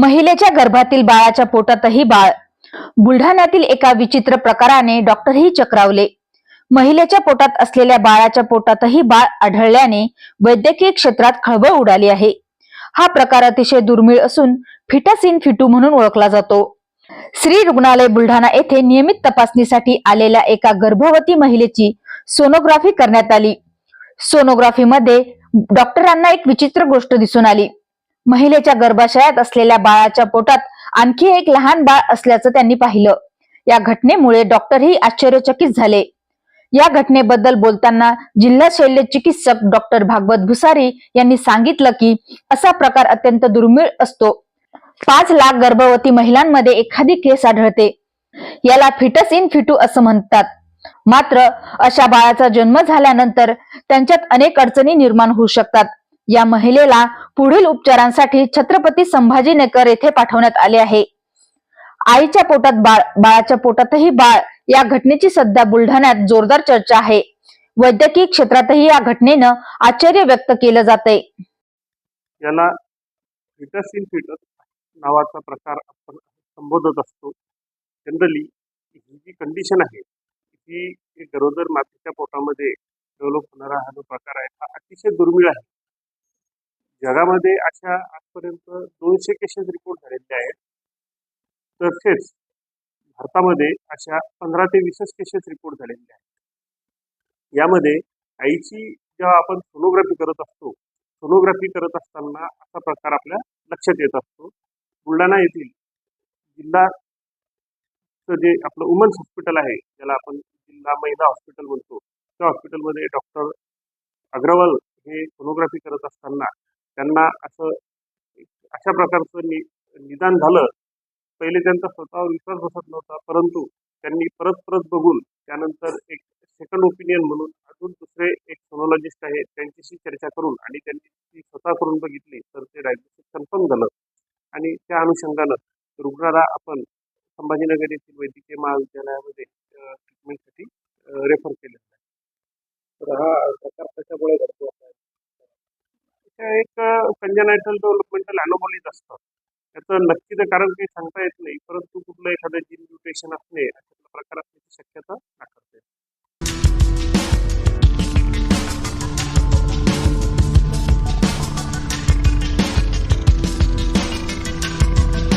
महिलेच्या गर्भातील बाळाच्या पोटातही बाळ. बुलढाण्यातील एका विचित्र प्रकाराने डॉक्टरही चक्रावले. महिलेच्या पोटात असलेल्या बाळाच्या पोटातही बाळ आढळल्याने वैद्यकीय क्षेत्रात खळबळ उडाली आहे. हा प्रकार अतिशय दुर्मिळ असून फिटस इन फिटू म्हणून ओळखला जातो. श्री रुग्णालय बुलढाणा येथे नियमित तपासणीसाठी आलेल्या एका गर्भवती महिलेची सोनोग्राफी करण्यात आली. सोनोग्राफीमध्ये डॉक्टरांना एक विचित्र गोष्ट दिसून आली. महिलेच्या गर्भाशयात असलेल्या बाळाच्या पोटात आणखी एक लहान बाळ असल्याचं त्यांनी पाहिलं. या घटनेमुळे डॉक्टरही आश्चर्यचकित झाले. या घटनेबद्दल बोलताना जिल्हा शल्य चिकित्सक डॉक्टर भागवत भुसारी यांनी सांगितलं की असा प्रकार अत्यंत दुर्मिळ असतो. पाच लाख गर्भवती महिलांमध्ये एखादी केस आढळते. याला फिटस इन फिटू असं म्हणतात. मात्र अशा बाळाचा जन्म झाल्यानंतर त्यांच्यात अनेक अडचणी निर्माण होऊ शकतात. या महिलेला पुढील उपचारांसाठी छत्रपती संभाजीनगर येथे पाठवण्यात आले आहे. आईच्या पोटात बाळ बाळाच्या पोटातही बाळ या घटनेची सध्या बुलढाण्यात जोरदार चर्चा आहे. वैद्यकीय क्षेत्रातही या घटनेनं आश्चर्य व्यक्त केलं जाते याला फिटस इन फिटस नावाचा प्रकार आपण संबोधत असतो. जनरली ही जी कंडिशन आहे ही गरोदर मातेच्या पोटामध्ये डेव्हलप होणारा हा जो प्रकार आहे हा अतिशय दुर्मिळ आहे. जगामध्ये अशा आजपर्यंत दोनशे केसेस रिपोर्ट झालेले आहेत. तसेच भारतामध्ये अशा पंधरा ते वीसच केसेस रिपोर्ट झालेले आहेत. यामध्ये आईची जेव्हा आपण सोनोग्राफी करत असतो सोनोग्राफी करत असताना असा प्रकार आपल्या लक्षात येत असतो. बुलढाणा येथील जिल्हा जे आपलं वुमन्स हॉस्पिटल आहे ज्याला आपण जिल्हा महिला हॉस्पिटल म्हणतो त्या हॉस्पिटलमध्ये डॉक्टर अग्रवाल हे सोनोग्राफी करत असताना त्यांना असं अशा प्रकारचं नि निदान झालं पहिले त्यांचा स्वतःवर विश्वास बसत नव्हता परंतु त्यांनी परत परत बघून त्यानंतर एक सेकंड ओपिनियन म्हणून अजून दुसरे एक सोनोलॉजिस्ट आहे त्यांच्याशी चर्चा करून आणि त्यांनी ती स्वतः करून बघितली तर ते डायग्नोसिस कन्फर्म झालं. आणि त्या अनुषंगानं रुग्णाला आपण संभाजीनगर येथील वैद्यकीय महाविद्यालयामध्ये ट्रीटमेंटसाठी रेफर केलेला आहे तर हा प्रकार त्याच्यामुळे घडतो एक कंजनायटल डेव्हलपमेंटल अॅनोमलीज असतं. त्याचं नक्कीच कारण काही सांगता येत नाही परंतु कुठलं एखादं जीन म्युटेशन असणे अशा प्रकार असण्याची शक्यता नाकारते.